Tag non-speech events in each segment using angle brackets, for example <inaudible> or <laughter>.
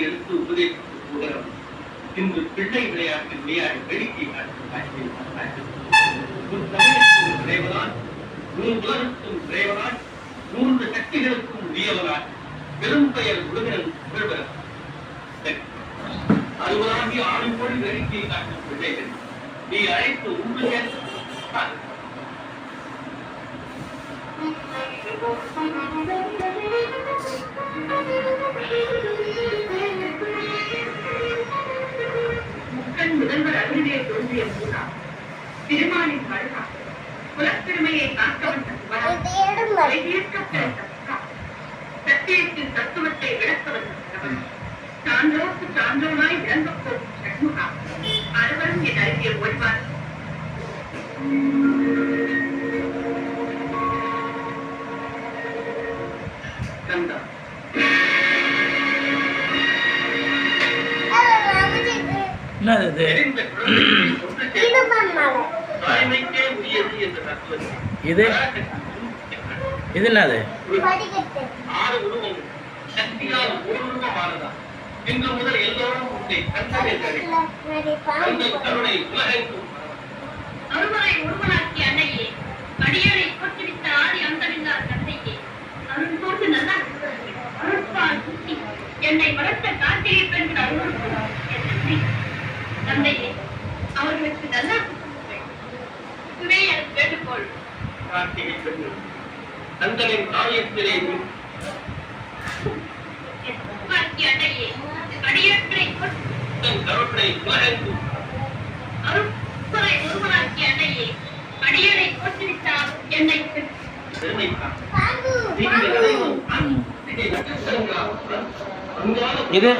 எடுத்து உபதேசித்து இன்று பிள்ளை விளையாடி வேடிக்கை காட்டும் உலகத்தும் மூன்று சக்திகளுக்கும் உரியவனாய், பெரும் பெயர் உலகினம் புகழ்வர். அறுபதாகி ஆறு கோடி காட்டும் பிள்ளைகள் நீ அழைத்து உண்டு முக்கன் முதல்வர் அருகிலே தோன்றிய மூடா திருமாலின் மருகா குலப்பெருமையை காக்க வந்த சிவனா தீர்க்கப்பட்ட சத்தா சத்தியத்தின் தத்துவத்தை விளக்க வந்த சான்றோர்க்கு சான்றோனாய் விளங்கப் என்ற தத்துவத்தை இது? இது என்னது? இன்று முதல் எல்லோரும் உன்னை கண்டவே அந்த கருணை உலகெங்கும் அருமறை ஒருவனாக்கிய அன்னையே அடியரை போற்றுவித்த ஆதி அந்தமில்லார் தந்தையே அருள் போட்டு நல்லா அருட்பால் குத்தி என்னை வளர்த்த கார்த்திகை பெண்கள் அருள் கார்த்திகை பெண்கள் தங்களின் தன் கருணை அன்னையே போற்றுவித்தால் என்னை இது?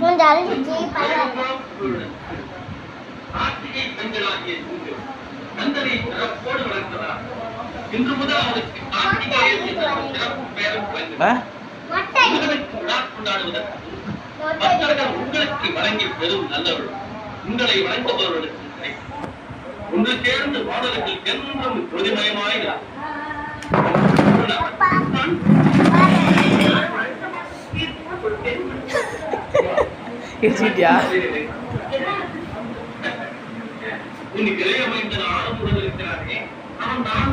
கொஞ்சம் கார்த்திகை பெண்களாகிய கந்தனை சிறப்போடு வளர்த்ததா இன்று முதல் அவனுக்கு கார்த்திகேயன் என்ற சிறப்பு பெயரும் உங்களுக்கு விழா கொண்டாடுவதற்கு பக்தர்கள் உங்களுக்கு வழங்கி பெறும் நல்லவள் உங்களை வழங்குபவர்களுக்கு. ஒன்று சேர்ந்து வானவர்கள் என்றும் பொதுமயமாய் <laughs> இடிச்சிட்டியா? <laughs> இன்னைக்கு இளைய அமைந்தர் ஆழமுடன் இருக்கிறாரே அவன் தான்